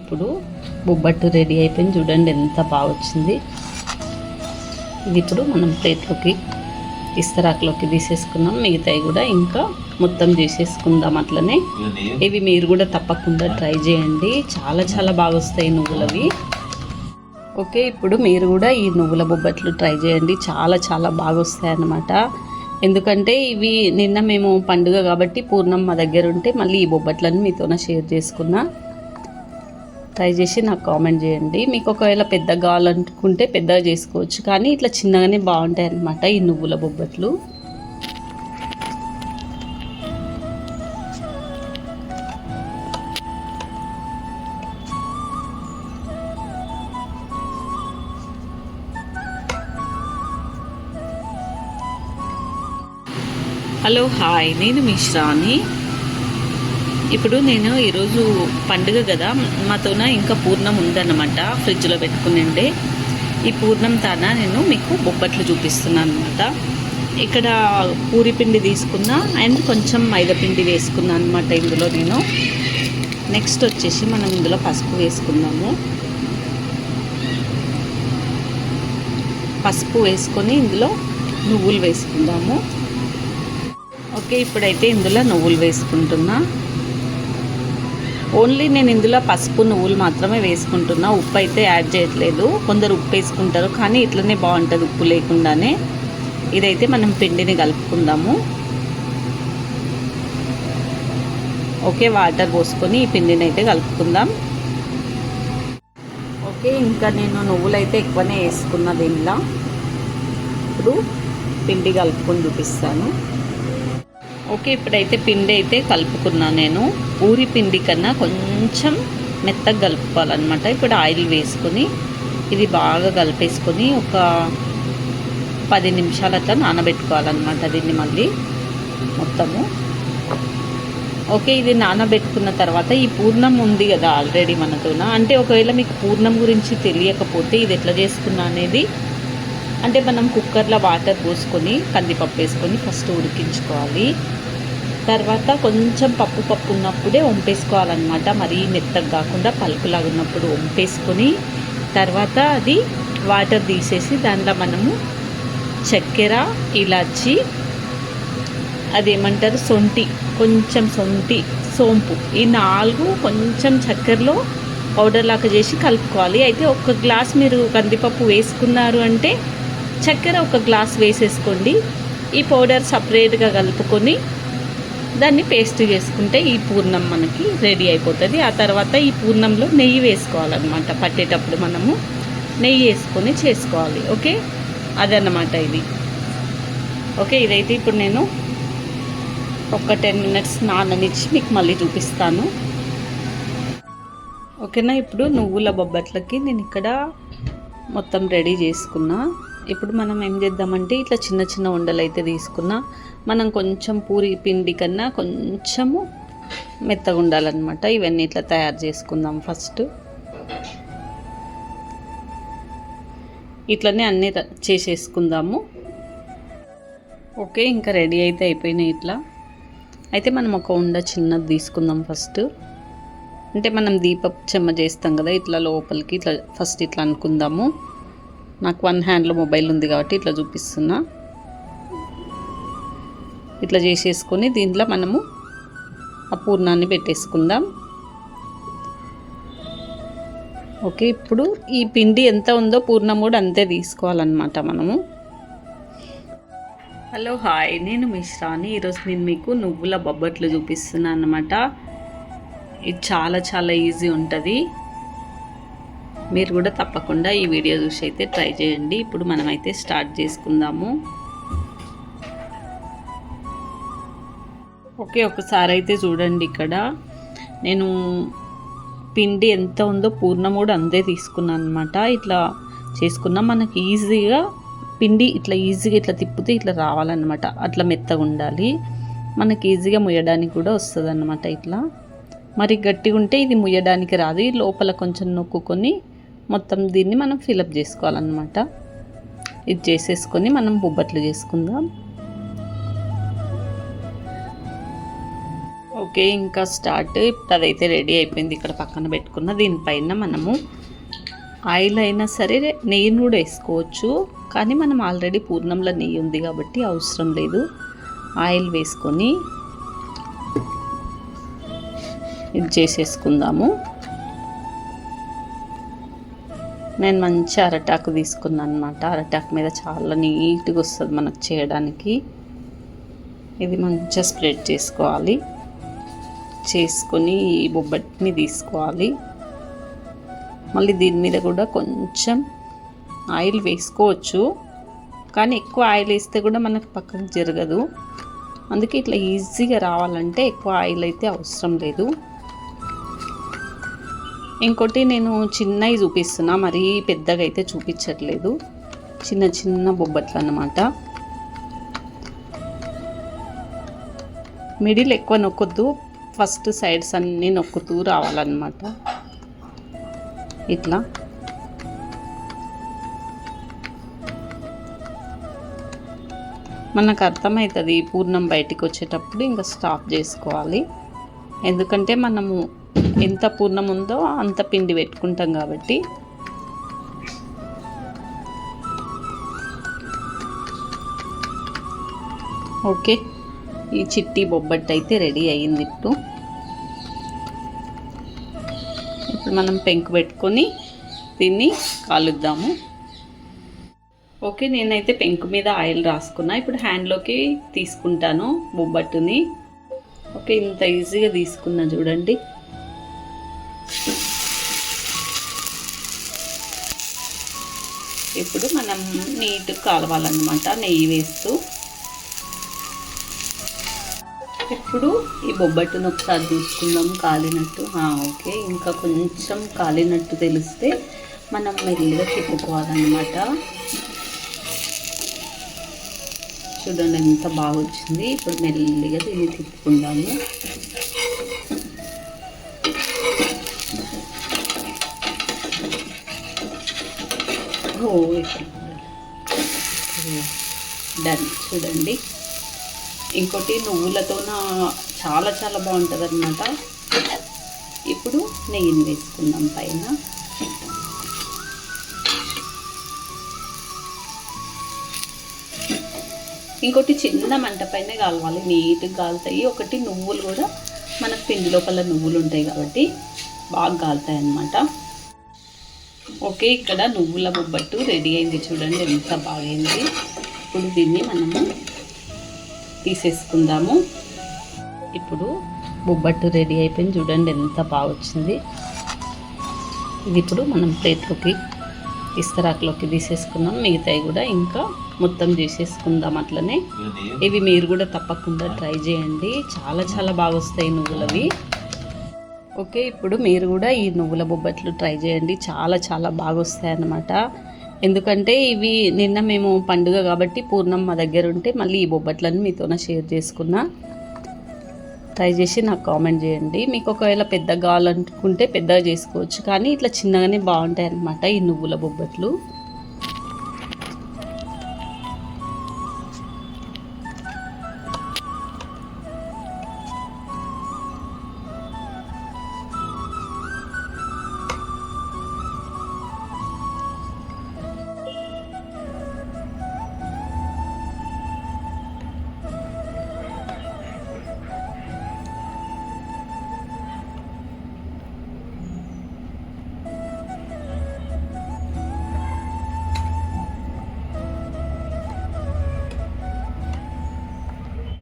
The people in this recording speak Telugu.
ఇప్పుడు బొబ్బట్టు రెడీ అయిపోయింది. చూడండి ఎంత బాగా వచ్చింది. ఇది ఇప్పుడు మనం ప్లేట్లోకి ఇస్తరాకులోకి తీసేసుకున్నాం. మిగతాయి కూడా ఇంకా మొత్తం చేసేసుకుందాం అట్లనే. ఇవి మీరు కూడా తప్పకుండా ట్రై చేయండి. చాలా చాలా బాగా వస్తాయి నువ్వులవి. ఓకే ఇప్పుడు మీరు కూడా ఈ నువ్వుల బొబ్బట్లు ట్రై చేయండి. చాలా చాలా బాగా వస్తాయి అన్నమాట. ఎందుకంటే ఇవి నిన్న మేము పండుగ కాబట్టి పూర్ణం మా దగ్గర ఉంటే మళ్ళీ ఈ బొబ్బట్లను మీతోనే షేర్ చేసుకున్నా. ట్రై చేసి నాకు కామెంట్ చేయండి. మీకు ఒకవేళ పెద్దగా కావాలనుకుంటే పెద్దగా చేసుకోవచ్చు. కానీ ఇట్లా చిన్నగానే బాగుంటాయి అన్నమాట ఈ నువ్వుల బొబ్బట్లు. హలో హాయ్ నేను మిశ్రాని ఇప్పుడు నేను ఈరోజు పండుగ కదా మాతోన ఇంకా పూర్ణం ఉందన్నమాట ఫ్రిడ్జ్లో పెట్టుకునిండే ఈ పూర్ణం తాన నేను మీకు బొబ్బట్లు చూపిస్తున్నాను అనమాట ఇక్కడ పూరి పిండి తీసుకున్నా అండ్ కొంచెం మైదాపిండి వేసుకున్నాను అనమాట ఇందులో నేను. నెక్స్ట్ వచ్చేసి మనం ఇందులో పసుపు వేసుకుందాము. పసుపు వేసుకొని ఇందులో నువ్వులు వేసుకుందాము. ఓకే ఇప్పుడైతే ఇందులో నువ్వులు వేసుకుంటున్నా. ఓన్లీ నేను ఇందులో పసుపు నువ్వులు మాత్రమే వేసుకుంటున్నా. ఉప్పు అయితే యాడ్ చేయట్లేదు. కొందరు ఉప్పు వేసుకుంటారు కానీ ఇట్లనే బాగుంటుంది ఉప్పు లేకుండానే. ఇదైతే మనం పిండిని కలుపుకుందాము. ఓకే వాటర్ పోసుకొని ఈ పిండిని అయితే కలుపుకుందాం. ఓకే ఇంకా నేను నువ్వులు అయితే ఎక్కువనే వేసుకున్నా దీనిలో. ఇప్పుడు పిండి కలుపుకొని చూపిస్తాను. ఓకే ఇప్పుడైతే పిండి అయితే కలుపుకున్నాను నేను. ఊరి పిండి కన్నా కొంచెం మెత్తగా కలుపుకోవాలన్నమాట. ఇప్పుడు ఆయిల్ వేసుకొని ఇది బాగా కలిపేసుకొని ఒక పది నిమిషాలు అట్లా నానబెట్టుకోవాలన్నమాట దీన్ని మళ్ళీ మొత్తము. ఓకే ఇది నానబెట్టుకున్న తర్వాత ఈ పూర్ణం ఉంది కదా ఆల్రెడీ మనతోన. అంటే ఒకవేళ మీకు పూర్ణం గురించి తెలియకపోతే ఇది ఎట్లా చేసుకున్నా అనేది అంటే మనం కుక్కర్లో వాటర్ పోసుకొని కందిపప్పు వేసుకొని ఫస్ట్ ఉడికించుకోవాలి. తర్వాత కొంచెం పప్పు పప్పు ఉన్నప్పుడే వంపేసుకోవాలన్నమాట. మరీ మెత్తగా కాకుండా పలుకులాగా ఉన్నప్పుడు వంపేసుకొని తర్వాత అది వాటర్ తీసేసి దాంట్లో మనము చక్కెర ఇలాచి అదేమంటారు సొంటి కొంచెం సొంటి సోంపు ఈ నాలుగు కొంచెం చక్కెరలో పౌడర్ లాగా చేసి కలుపుకోవాలి. అయితే ఒక గ్లాస్ మీరు కందిపప్పు వేసుకున్నారు అంటే చక్కెర ఒక గ్లాస్ వేసేసుకోండి. ఈ పౌడర్ సపరేట్గా కలుపుకొని దాన్ని పేస్ట్ చేసుకుంటే ఈ పూర్ణం మనకి రెడీ అయిపోతుంది. ఆ తర్వాత ఈ పూర్ణంలో నెయ్యి వేసుకోవాలన్నమాట. పట్టేటప్పుడు మనము నెయ్యి వేసుకొని చేసుకోవాలి. ఓకే? అదన్నమాట ఇది. ఓకే? ఇదైతే ఇప్పుడు నేను ఒక టెన్ మినిట్స్ నాననిచ్చి మీకు మళ్ళీ చూపిస్తాను. ఓకేనా? ఇప్పుడు నువ్వుల బొబ్బట్లకి నేను ఇక్కడ మొత్తం రెడీ చేసుకున్నా. ఇప్పుడు మనం ఏం చేద్దామంటే ఇట్లా చిన్న చిన్న ఉండలు అయితే తీసుకున్నా. మనం కొంచెం పూరి పిండి కన్నా కొంచెము మెత్తగా ఉండాలన్నమాట. ఇవన్నీ ఇట్లా తయారు చేసుకుందాం ఫస్ట్. ఇట్లనే అన్నీ చేసేసుకుందాము. ఓకే ఇంకా రెడీ అయితే అయిపోయినాయి ఇట్లా. అయితే మనం ఒక ఉండ చిన్నది తీసుకుందాం ఫస్ట్. అంటే మనం దీపపు చెమ్మ చేస్తాం కదా ఇట్లా లోపలికి ఇట్లా ఫస్ట్ ఇట్లా అనుకుందాము. నాకు వన్ హ్యాండ్లో మొబైల్ ఉంది కాబట్టి ఇట్లా చూపిస్తున్నా. ఇట్లా చేసేసుకొని దీంట్లో మనము ఆ పూర్ణాన్ని పెట్టేసుకుందాం. ఓకే ఇప్పుడు ఈ పిండి ఎంత ఉందో పూర్ణం కూడా అంతే తీసుకోవాలన్నమాట మనము. Hello hi. నేను మిశ్రాని ఈరోజు నేను మీకు నువ్వుల బొబ్బట్లు చూపిస్తున్నాను అనమాట ఇది చాలా చాలా ఈజీ ఉంటుంది. మీరు కూడా తప్పకుండా ఈ వీడియో చూసి అయితే ట్రై చేయండి. ఇప్పుడు మనమైతే స్టార్ట్ చేసుకుందాము. ఓకే ఒకసారి అయితే చూడండి ఇక్కడ. నేను పిండి ఎంత ఉందో పూర్ణం కూడా అంతే తీసుకున్నాను అనమాట ఇట్లా చేసుకున్నా మనకి ఈజీగా పిండి ఇట్లా ఈజీగా ఇట్లా తిప్పితే ఇట్లా రావాలన్నమాట. అట్లా మెత్తగా ఉండాలి. మనకి ఈజీగా ముయ్యడానికి కూడా వస్తుంది అన్నమాట ఇట్లా. మరి గట్టిగా ఉంటే ఇది ముయ్యడానికి రాదు. లోపల కొంచెం నొక్కుకొని మొత్తం దీన్ని మనం ఫిలప్ చేసుకోవాలన్నమాట. ఇది చేసేసుకొని మనం బొబ్బట్లు చేసుకుందాం. ఓకే ఇంకా స్టార్ట్. ఇప్పుడు అదైతే రెడీ అయిపోయింది ఇక్కడ పక్కన పెట్టుకున్న దీనిపైన మనము ఆయిల్ అయినా సరే నెయ్యిని కూడా వేసుకోవచ్చు. కానీ మనం ఆల్రెడీ పూర్ణంలో నెయ్యి ఉంది కాబట్టి అవసరం లేదు. ఆయిల్ వేసుకొని ఇది చేసేసుకుందాము. నేను మంచి అరటాకు తీసుకున్నాను అనమాట అరటాకు మీద చాలా నీట్గా వస్తుంది మనకు చేయడానికి. ఇది మంచిగా స్ప్రెడ్ చేసుకోవాలి. చేసుకొని ఈ బొబ్బట్ని తీసుకోవాలి. మళ్ళీ దీని మీద కూడా కొంచెం ఆయిల్ వేసుకోవచ్చు. కానీ ఎక్కువ ఆయిల్ వేస్తే కూడా మనకు పక్కకు జరగదు. అందుకే ఇట్లా ఈజీగా రావాలంటే ఎక్కువ ఆయిల్ అయితే అవసరం లేదు. ఇంకోటి నేను చిన్నవి చూపిస్తున్నా మరీ పెద్దగా అయితే చూపించట్లేదు. చిన్న చిన్న బొబ్బట్లు అన్నమాట. మిడిల్ ఎక్కువ నొక్కొద్దు ఫస్ట్ సైడ్స్ అన్నీ నొక్కుతూ రావాలన్నమాట. ఇట్లా. మనకు అర్థమవుతుంది పూర్ణం బయటికి వచ్చేటప్పుడు ఇంకా స్టాప్ చేసుకోవాలి. ఎందుకంటే మనము ఎంత పూర్ణం ఉందో అంత పిండి పెట్టుకుంటాం కాబట్టి. ఓకే. ఈ చిట్టి బొబ్బట్టు అయితే రెడీ అయ్యింది ఇప్పుడు. ఇప్పుడు మనం పెంకు పెట్టుకొని దీన్ని కాలుద్దాము. ఓకే నేనైతే పెంకు మీద ఆయిల్ రాసుకున్నా. ఇప్పుడు హ్యాండ్లోకి తీసుకుంటాను బొబ్బట్టుని. ఓకే ఇంత ఈజీగా తీసుకున్నా చూడండి. ఇప్పుడు మనం నీట్ కాలవాలన్నమాట నెయ్యి వేస్తూ. ఇప్పుడు ఈ బొబ్బట్టును ఒకసారి చూసుకుందాం కాలినట్టు. ఓకే. ఇంకా కొంచెం కాలినట్టు తెలిస్తే మనం మెల్లిగా తిప్పుకోవాలన్నమాట చూడండి ఎంత బాగా వచ్చింది. ఇప్పుడు మెల్లిగా దీన్ని తిప్పుకుందాము. డన్. చూడండి. ఇంకోటి నువ్వులతోన చాలా చాలా బాగుంటుంది అనమాట ఇప్పుడు నెయ్యిని వేసుకుందాం పైన. ఇంకోటి చిన్న మంట పైన కాలవాలి నీట్గా కాలుతాయి. ఒకటి నువ్వులు కూడా మనకు పిండి లోపల నువ్వులు ఉంటాయి కాబట్టి బాగా కాలుతాయి అన్నమాట. ఓకే ఇక్కడ నువ్వుల బొబ్బట్టు రెడీ అయింది చూడండి ఎంత బాగైంది. ఇప్పుడు దీన్ని మనము తీసేసుకుందాము. ఇప్పుడు బొబ్బట్టు రెడీ అయిపోయింది. చూడండి ఎంత బాగా వచ్చింది. ఇది ఇప్పుడు మనం ప్లేట్లోకి ఇస్తరాకులోకి తీసేసుకున్నాం. మిగతాయి కూడా ఇంకా మొత్తం చేసేసుకుందాం అట్లనే. ఇవి మీరు కూడా తప్పకుండా ట్రై చేయండి. చాలా చాలా బాగా వస్తాయి నువ్వులవి. ఓకే ఇప్పుడు మీరు కూడా ఈ నువ్వుల బొబ్బట్లు ట్రై చేయండి. చాలా చాలా బాగా వస్తాయి అన్నమాట ఎందుకంటే ఇవి నిన్న మేము పండుగ కాబట్టి పూర్ణం మా దగ్గర ఉంటే మళ్ళీ ఈ బొబ్బట్లను మీతోనే షేర్ చేసుకున్నా. ట్రై చేసి నాకు కామెంట్ చేయండి. మీకు ఒకవేళ పెద్దగా కావాలనుకుంటే పెద్దగా చేసుకోవచ్చు. కానీ ఇట్లా చిన్నగానే బాగుంటాయి అన్నమాట ఈ నువ్వుల బొబ్బట్లు.